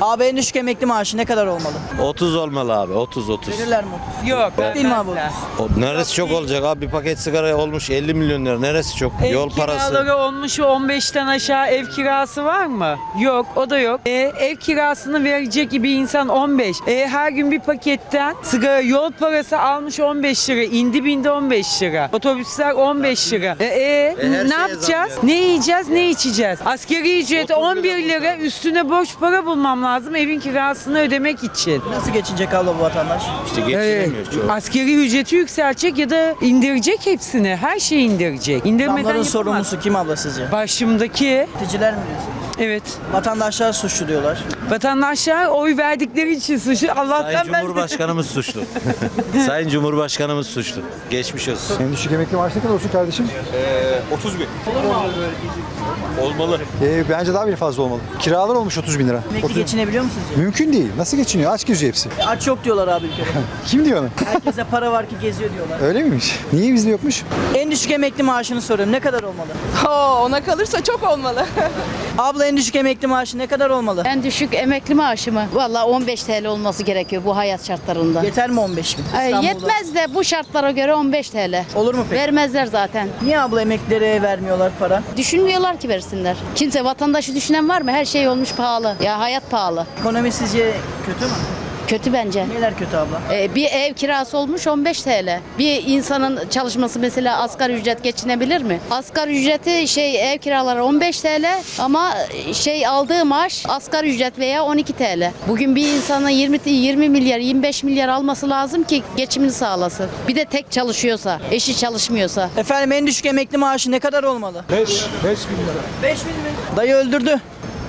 Abi en düşük emekli maaşı ne kadar olmalı? 30 olmalı abi 30 30. Verirler mi 30? Yok. Değil mi abi 30? O, neresi çok olacak abi bir paket sigara olmuş 50 milyon lira neresi çok? Ev Yol parası. kiraları olmuş 15'ten aşağı ev kirası var mı? Yok o da yok. E, ev kirasını verecek bir insan 15. E, her gün bir paketten sigara yol parası almış 15 lira. indi bindi 15 lira. Otobüsler 15 lira. E, e, her şeye ne zam yapacağız? ya. Ne yiyeceğiz ne içeceğiz? Askeri ücreti 30 lira 11 lira üstüne borç para bulmam lazım evin kirasını ödemek için. Nasıl geçinecek abla bu vatandaş? İşte Ee, geçinemiyor çoğu. askeri ücreti yükseltecek ya da indirecek hepsini. Her şeyi indirecek. İndirmeden Zamların yapamaz. sorumlusu kim abla sizce? Başımdaki Tüketiciler mi diyorsunuz? Evet Vatandaşlar suçlu diyorlar. vatandaşlar oy verdikleri için suçlu. Allah'tan Sayın ben Cumhurbaşkanımız suçlu. Sayın Cumhurbaşkanımız suçlu. Geçmiş olsun. En düşük emekli maaşı ne kadar olsun kardeşim? 30 bin. Olmalı. Ee, bence daha bir fazla olmalı. Kiralar olmuş 30 bin lira. Emekli 30 geçinebiliyor mu sizce? Mümkün değil. Nasıl geçiniyor? Aç geziyor hepsi. Aç yok diyorlar abi ülkede. Kim diyor onu? Herkese para var ki geziyor diyorlar. Öyle miymiş? Niye bizde yokmuş? En düşük emekli maaşını soruyorum. Ne kadar olmalı? Oo, ona kalırsa çok olmalı. Abla en düşük emekli maaşı ne kadar olmalı? En düşük emekli maaşı mı? Valla 15 TL olması gerekiyor bu hayat şartlarında. Yeter mi 15 bin? İstanbul'da. yetmez de bu şartlara göre 15 TL. Olur mu peki? Vermezler zaten. Niye abla emeklilere vermiyorlar para? Düşünmüyorlar ki versinler. Kimse vatandaşı düşünen var mı? Her şey olmuş pahalı. Ya hayat pahalı. Ekonomi sizce kötü mü? Kötü bence. Neler kötü abla? Ee, bir ev kirası olmuş 15 TL. Bir insanın çalışması mesela asgari ücret geçinebilir mi? Asgari ücreti şey ev kiraları 15 TL ama şey aldığı maaş asgari ücret veya 12 TL. Bugün bir insanın 20 20 milyar 25 milyar alması lazım ki geçimini sağlasın. Bir de tek çalışıyorsa, eşi çalışmıyorsa. Efendim en düşük emekli maaşı ne kadar olmalı? 5. 5 bin lira. 5 bin mi? Dayı öldürdü.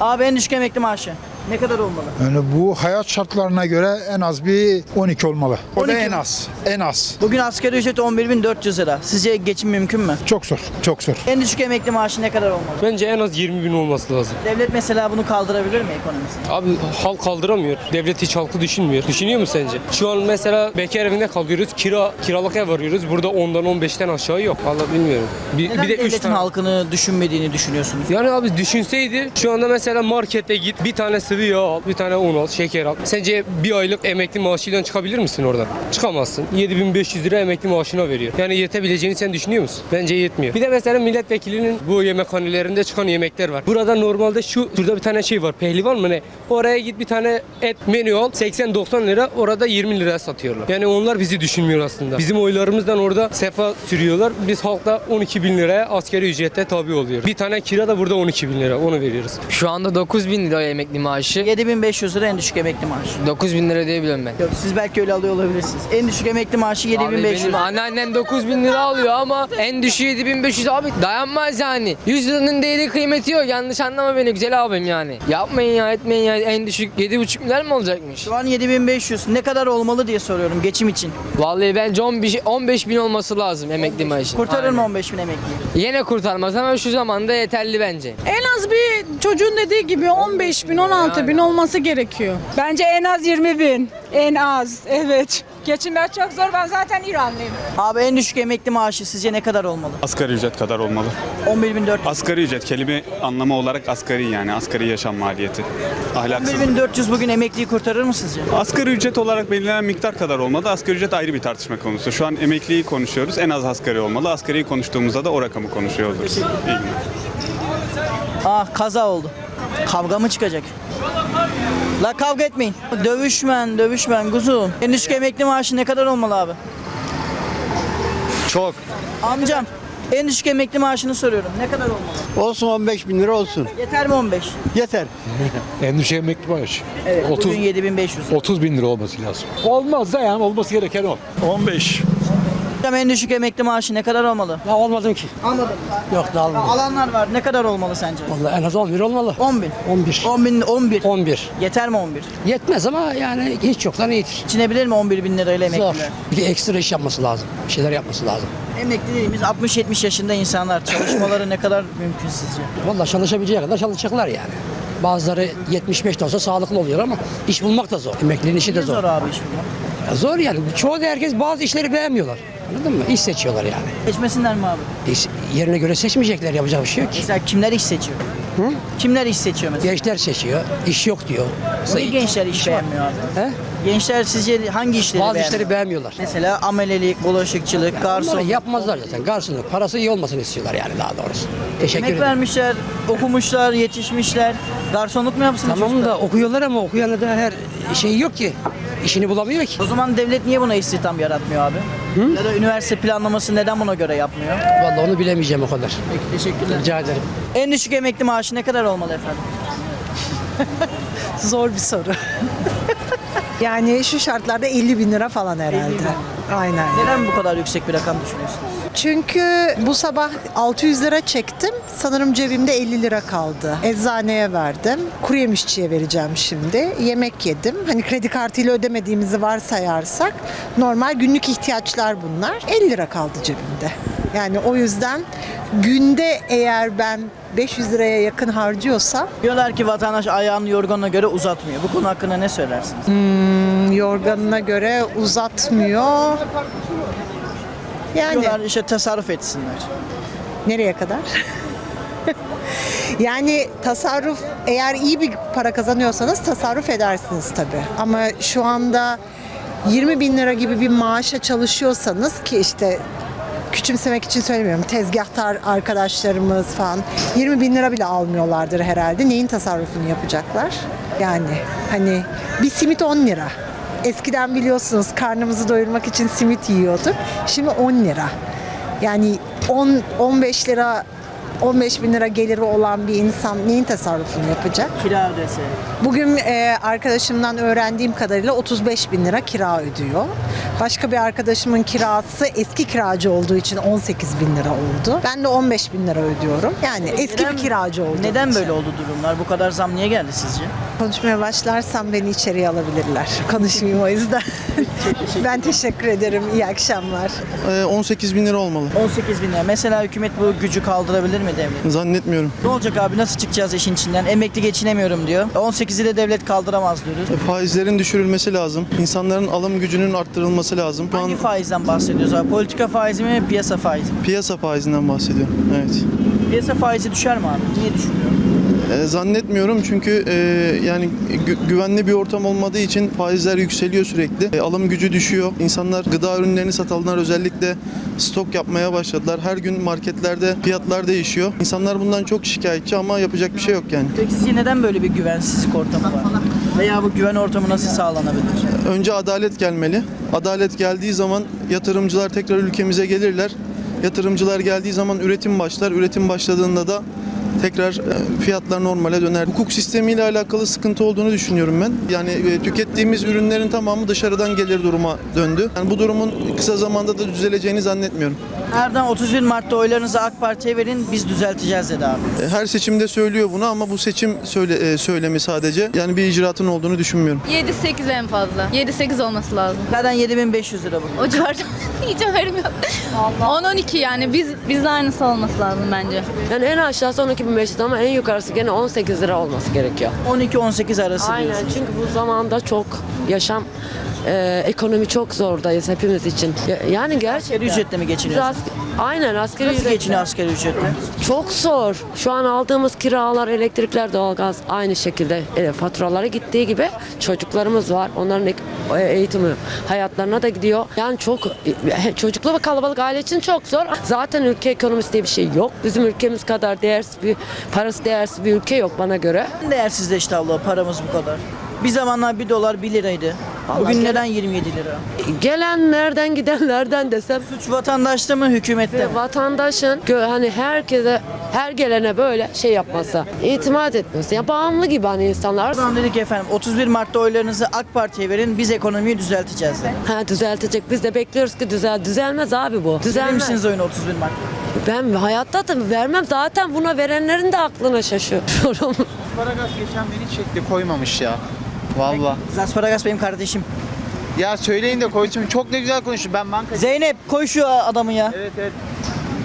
Abi en düşük emekli maaşı ne kadar olmalı? Yani bu hayat şartlarına göre en az bir 12 olmalı. O da 12 en mi? az. En az. Bugün asgari ücret 11.400 lira. Sizce geçim mümkün mü? Çok zor. Çok zor. En düşük emekli maaşı ne kadar olmalı? Bence en az 20 bin olması lazım. Devlet mesela bunu kaldırabilir mi ekonomisini? Abi halk kaldıramıyor. Devlet hiç halkı düşünmüyor. Düşünüyor mu sence? Şu an mesela bekar evinde kalıyoruz. Kira kiralık ev arıyoruz. Burada 10'dan 15'ten aşağı yok. Vallahi bilmiyorum. Bir, Neden bir de 3 devletin tane. halkını düşünmediğini düşünüyorsunuz? Yani abi düşünseydi şu anda mesela markete git bir tane sıvı yağ al, bir tane un al, şeker al. Sence bir aylık emekli maaşıyla çıkabilir misin oradan? Çıkamazsın. 7500 lira emekli maaşına veriyor. Yani yetebileceğini sen düşünüyor musun? Bence yetmiyor. Bir de mesela milletvekilinin bu yemekhanelerinde çıkan yemekler var. Burada normalde şu şurada bir tane şey var. Pehlivan mı ne? Oraya git bir tane et menü al 80-90 lira orada 20 liraya satıyorlar. Yani onlar bizi düşünmüyor aslında. Bizim oylarımızdan orada sefa sürüyorlar. Biz halkta 12 bin liraya askeri ücrette tabi oluyor. Bir tane kira da burada 12 bin lira onu veriyoruz. Şu anda 9 bin lira emekli maaşı. 7500 lira en düşük emekli maaşı. 9 bin lira diyebiliyorum ben. Yok, siz belki öyle alıyor olabilirsiniz. En düşük emekli maaşı Abi 7500 benim anneannen 9 bin lira alıyor ama en düşüğü 7500 abi dayanmaz yani. 100 liranın değeri kıymeti yok yanlış anlama beni güzel abim yani. Yapmayın ya etmeyin ya en düşük 7,5 milyar mı olacakmış? Şu an 7500 ne kadar olmalı diye soruyorum geçim için. Vallahi bence 15, 15 bin olması lazım emekli maaşı. Kurtarır mı 15 bin emekliyi? Yine kurtarmaz ama şu zamanda yeterli bence. En az bir çocuğun dediği gibi 15 bin, 16 bin olması gerekiyor. Bence en az 20 bin. En az evet. Geçinmek çok zor ben zaten İranlıyım. Abi en düşük emekli maaşı sizce ne kadar olmalı? Asgari ücret kadar olmalı. 11.400. Asgari ücret kelime anlamı olarak asgari yani asgari yaşam maliyeti. Ahlaksız. 11.400 bugün emekliyi kurtarır mı sizce? Asgari ücret olarak belirlenen miktar kadar olmalı. Asgari ücret ayrı bir tartışma konusu. Şu an emekliyi konuşuyoruz. En az asgari olmalı. Asgariyi konuştuğumuzda da o rakamı konuşuyor oluruz. İyi günler. Ah kaza oldu. Kavga mı çıkacak? La kavga etmeyin. Dövüşmen, dövüşmen kuzum. En düşük emekli maaşı ne kadar olmalı abi? Çok. Amcam, en düşük emekli maaşını soruyorum. Ne kadar olmalı? Olsun 15 bin lira olsun. Yeter mi 15? Yeter. En düşük emekli maaşı. Evet, 30 bugün 7500. 30 bin lira olması lazım. Olmaz da yani olması gereken o. 15. Amcam en düşük emekli maaşı ne kadar olmalı? Ya olmadım ki. Anladım. Yok da almadım. Alanlar var. Ne kadar olmalı sence? Vallahi en az 11 olmalı. 10 bin. 11. 10 bin, 11. 11. Yeter mi 11? Yetmez ama yani hiç yoktan iyidir. Geçinebilir mi 11 bin lirayla emekliler? Bir de ekstra iş yapması lazım. Bir şeyler yapması lazım. Emekli dediğimiz 60-70 yaşında insanlar. Çalışmaları ne kadar mümkün sizce? Vallahi çalışabileceği kadar çalışacaklar yani. Bazıları 75 de olsa sağlıklı oluyor ama iş bulmak da zor. Emeklinin işi de Zor zor. abi iş bulmak. Ya Zor yani. Çoğu da herkes bazı işleri beğenmiyorlar. Anladın mı? İş seçiyorlar yani. Seçmesinler mi abi? İş, yerine göre seçmeyecekler yapacak bir şey yok ki. Mesela kimler iş seçiyor? Kimler iş seçiyor mesela? Gençler seçiyor. iş yok diyor. Niye gençler iş beğenmiyor abi? He? Gençler sizce hangi işleri Bazı beğenmiyor? işleri beğenmiyorlar. Mesela amelelik, bulaşıkçılık, Onları garson. yapmazlar zaten. Garsonluk parası iyi olmasını istiyorlar yani daha doğrusu. Teşekkür Emek ederim. vermişler, okumuşlar, yetişmişler. Garsonluk mu yapsın Tamam çocuklar? da okuyorlar ama okuyana da her şey yok ki. İşini bulamıyor ki. O zaman devlet niye buna istihdam yaratmıyor abi? Ya da üniversite planlaması neden buna göre yapmıyor? Vallahi onu bilemeyeceğim o kadar. Peki teşekkürler. Rica ederim. En düşük emekli maaşı ne kadar olmalı efendim? Zor bir soru. yani şu şartlarda 50 bin lira falan herhalde. Aynen. Neden bu kadar yüksek bir rakam düşünüyorsunuz? Çünkü bu sabah 600 lira çektim. Sanırım cebimde 50 lira kaldı. Eczaneye verdim. Kuru yemişçiye vereceğim şimdi. Yemek yedim. Hani kredi kartıyla ödemediğimizi varsayarsak normal günlük ihtiyaçlar bunlar. 50 lira kaldı cebimde. Yani o yüzden günde eğer ben 500 liraya yakın harcıyorsam Diyorlar ki vatandaş ayağını yorganına göre uzatmıyor. Bu konu hakkında ne söylersiniz? yorganına göre uzatmıyor. Yani Diyorlar işte tasarruf etsinler. Nereye kadar? yani tasarruf eğer iyi bir para kazanıyorsanız tasarruf edersiniz tabii. Ama şu anda 20 bin lira gibi bir maaşa çalışıyorsanız ki işte küçümsemek için söylemiyorum. Tezgahtar arkadaşlarımız falan 20 bin lira bile almıyorlardır herhalde. Neyin tasarrufunu yapacaklar? Yani hani bir simit 10 lira. Eskiden biliyorsunuz karnımızı doyurmak için simit yiyorduk. Şimdi 10 lira. Yani 10 15 lira 15 bin lira geliri olan bir insan neyin tasarrufunu yapacak? Kira ödese. Bugün e, arkadaşımdan öğrendiğim kadarıyla 35 bin lira kira ödüyor. Başka bir arkadaşımın kirası eski kiracı olduğu için 18 bin lira oldu. Ben de 15 bin lira ödüyorum. Yani eski Neden- bir kiracı olduğu Neden için. böyle oldu durumlar? Bu kadar zam niye geldi sizce? Konuşmaya başlarsam beni içeriye alabilirler. Konuşmayayım o yüzden. ben teşekkür ederim. İyi akşamlar. 18 bin lira olmalı. 18 bin lira. Mesela hükümet bu gücü kaldırabilir mi devlet? Zannetmiyorum. Ne olacak abi nasıl çıkacağız işin içinden? Emekli geçinemiyorum diyor. 18'i de devlet kaldıramaz diyoruz. Faizlerin düşürülmesi lazım. İnsanların alım gücünün arttırılması lazım. Şu an Hangi faizden bahsediyoruz abi? Politika faizi mi, piyasa faizi mi? piyasa faizinden bahsediyorum. Evet. Piyasa faizi düşer mi abi? Niye düşmüyor? E, zannetmiyorum çünkü e, yani gü- güvenli bir ortam olmadığı için faizler yükseliyor sürekli. E, alım gücü düşüyor. İnsanlar gıda ürünlerini satanlar özellikle stok yapmaya başladılar. Her gün marketlerde fiyatlar değişiyor. İnsanlar bundan çok şikayetçi ama yapacak bir şey yok yani. Peki sizce neden böyle bir güvensizlik ortamı var? Veya bu güven ortamı nasıl sağlanabilir? Önce adalet gelmeli. Adalet geldiği zaman yatırımcılar tekrar ülkemize gelirler. Yatırımcılar geldiği zaman üretim başlar. Üretim başladığında da tekrar e, fiyatlar normale döner. Hukuk sistemiyle alakalı sıkıntı olduğunu düşünüyorum ben. Yani e, tükettiğimiz ürünlerin tamamı dışarıdan gelir duruma döndü. Yani bu durumun kısa zamanda da düzeleceğini zannetmiyorum. Erdoğan 31 Mart'ta oylarınızı AK Parti'ye verin biz düzelteceğiz dedi abi. E, Her seçimde söylüyor bunu ama bu seçim söyle, söylemi sadece. Yani bir icraatın olduğunu düşünmüyorum. 7-8 en fazla. 7-8 olması lazım. Zaten 7500 lira bu. O civarda hiç haberim yok. 10-12 yani biz bizde aynısı olması lazım bence. Yani en aşağısı 12.500 ama en yukarısı gene 18 lira olması gerekiyor. 12-18 arası Aynen diyorsunuz. çünkü bu zamanda çok yaşam e, ekonomi çok zordayız hepimiz için. Ya- Yani gerçekten. Asgari ücretle mi geçiniyorsunuz? Biraz- Aynen asgari Nasıl ücretle. geçiniyor asgari ücretle? Çok zor. Şu an aldığımız kiralar, elektrikler, doğalgaz aynı şekilde e, faturaları gittiği gibi çocuklarımız var. Onların ek- e, eğitimi hayatlarına da gidiyor. Yani çok e, çocuklu ve kalabalık aile için çok zor. Zaten ülke ekonomisi diye bir şey yok. Bizim ülkemiz kadar değersiz bir parası değersiz bir ülke yok bana göre. Değersizleşti abla paramız bu kadar. Bir zamanlar 1 dolar 1 liraydı. Bugün neden 27 lira? Gelenlerden gidenlerden desem Suç vatandaşta mı hükümette mi? vatandaşın gö- hani herkese her gelene böyle şey yapması, itimat etmesi. Ya bağımlı gibi hani insanlar. Buradan dedik efendim 31 Mart'ta oylarınızı AK Parti'ye verin biz ekonomiyi düzelteceğiz dedi. Ha düzeltecek. Biz de bekliyoruz ki düzel düzelmez abi bu. Verir Düzelmez. misiniz oyunu 31 Mart'ta? Ben hayatta da vermem. Zaten buna verenlerin de aklına şaşıyorum. Paragas geçen beni çekti koymamış ya. Valla. Zasparagas benim kardeşim. Ya söyleyin de koysun. Çok ne güzel konuştu. Ben banka Zeynep koy şu adamı ya. Evet evet.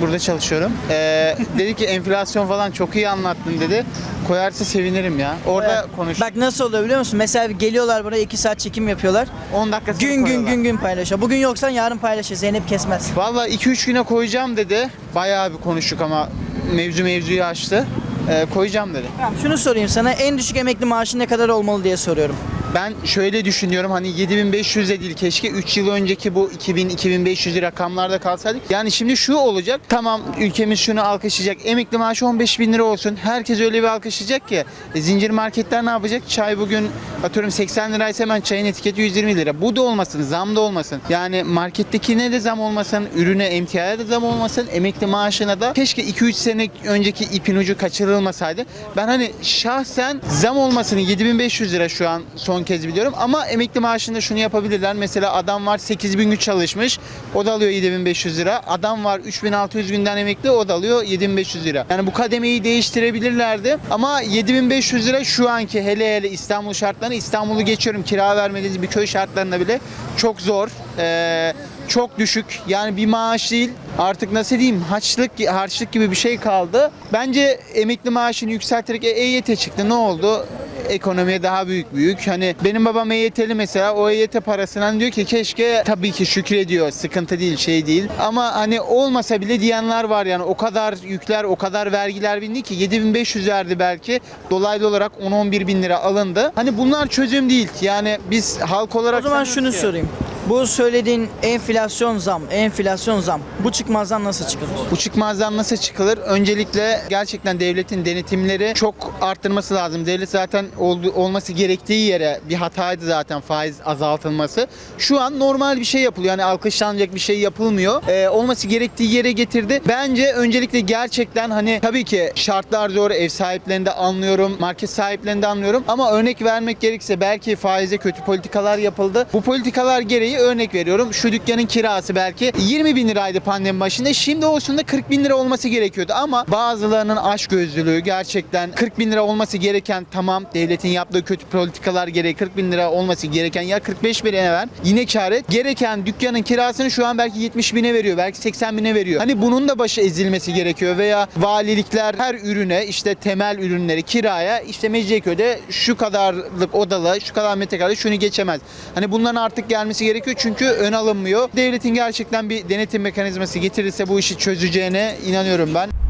Burada çalışıyorum. Ee, dedi ki enflasyon falan çok iyi anlattın dedi. Koyarsa sevinirim ya. Orada konuş. Bak nasıl oluyor biliyor musun? Mesela geliyorlar buraya 2 saat çekim yapıyorlar. 10 dakika sonra Gün gün koyuyorlar. gün gün paylaşıyor. Bugün yoksan yarın paylaşır. Zeynep kesmez. Valla 2-3 güne koyacağım dedi. Bayağı bir konuştuk ama mevzu mevzuyu açtı. E, koyacağım dedi. Tamam, şunu sorayım sana. En düşük emekli maaşı ne kadar olmalı diye soruyorum. Ben şöyle düşünüyorum hani 7500 de değil keşke 3 yıl önceki bu 2000-2500 rakamlarda kalsaydık. Yani şimdi şu olacak tamam ülkemiz şunu alkışlayacak emekli maaşı 15 bin lira olsun herkes öyle bir alkışlayacak ki e, zincir marketler ne yapacak? Çay bugün atıyorum 80 liraysa hemen çayın etiketi 120 lira. Bu da olmasın zam da olmasın. Yani markettekine de zam olmasın ürüne emtiaya da zam olmasın emekli maaşına da keşke 2-3 sene önceki ipin ucu kaçırılmasaydı. Ben hani şahsen zam olmasını 7500 lira şu an son kez biliyorum ama emekli maaşında şunu yapabilirler. Mesela adam var 8000 gün çalışmış o da alıyor 7500 lira. Adam var 3600 günden emekli o da alıyor 7500 lira. Yani bu kademeyi değiştirebilirlerdi ama 7500 lira şu anki hele hele İstanbul şartlarını İstanbul'u geçiyorum kira vermediğiniz bir köy şartlarında bile çok zor. Ee, çok düşük. Yani bir maaş değil. Artık nasıl diyeyim? Harçlık harçlık gibi bir şey kaldı. Bence emekli maaşını yükselterek EYT çıktı. Ne oldu? Ekonomiye daha büyük büyük. Hani benim babam EYT'li mesela o EYT parasından diyor ki keşke tabii ki şükrediyor. Sıkıntı değil şey değil. Ama hani olmasa bile diyenler var yani o kadar yükler o kadar vergiler bindi ki 7500 verdi belki. Dolaylı olarak 10-11 bin lira alındı. Hani bunlar çözüm değil. Yani biz halk olarak O zaman şunu ki- sorayım. Bu söylediğin enflasyon zam, enflasyon zam. Bu çıkmazdan nasıl çıkılır? Bu çıkmazdan nasıl çıkılır? Öncelikle gerçekten devletin denetimleri çok arttırması lazım. Devlet zaten oldu, olması gerektiği yere bir hataydı zaten faiz azaltılması. Şu an normal bir şey yapılıyor. Yani alkışlanacak bir şey yapılmıyor. Ee, olması gerektiği yere getirdi. Bence öncelikle gerçekten hani tabii ki şartlar zor. Ev sahiplerini de anlıyorum. Market sahiplerini de anlıyorum. Ama örnek vermek gerekirse belki faize kötü politikalar yapıldı. Bu politikalar gereği örnek veriyorum. Şu dükkanın kirası belki 20 bin liraydı pandemi başında. Şimdi olsun da 40 bin lira olması gerekiyordu. Ama bazılarının aşk gözlülüğü gerçekten 40 bin lira olması gereken tamam devletin yaptığı kötü politikalar gereği 40 bin lira olması gereken ya 45 bine ver yine kar et. Gereken dükkanın kirasını şu an belki 70 bine veriyor. Belki 80 bine veriyor. Hani bunun da başı ezilmesi gerekiyor veya valilikler her ürüne işte temel ürünleri kiraya işte Mecidiyeköy'de şu kadarlık odalı şu kadar metrekare şunu geçemez. Hani bunların artık gelmesi gerekiyor çünkü ön alınmıyor. Devletin gerçekten bir denetim mekanizması getirirse bu işi çözeceğine inanıyorum ben.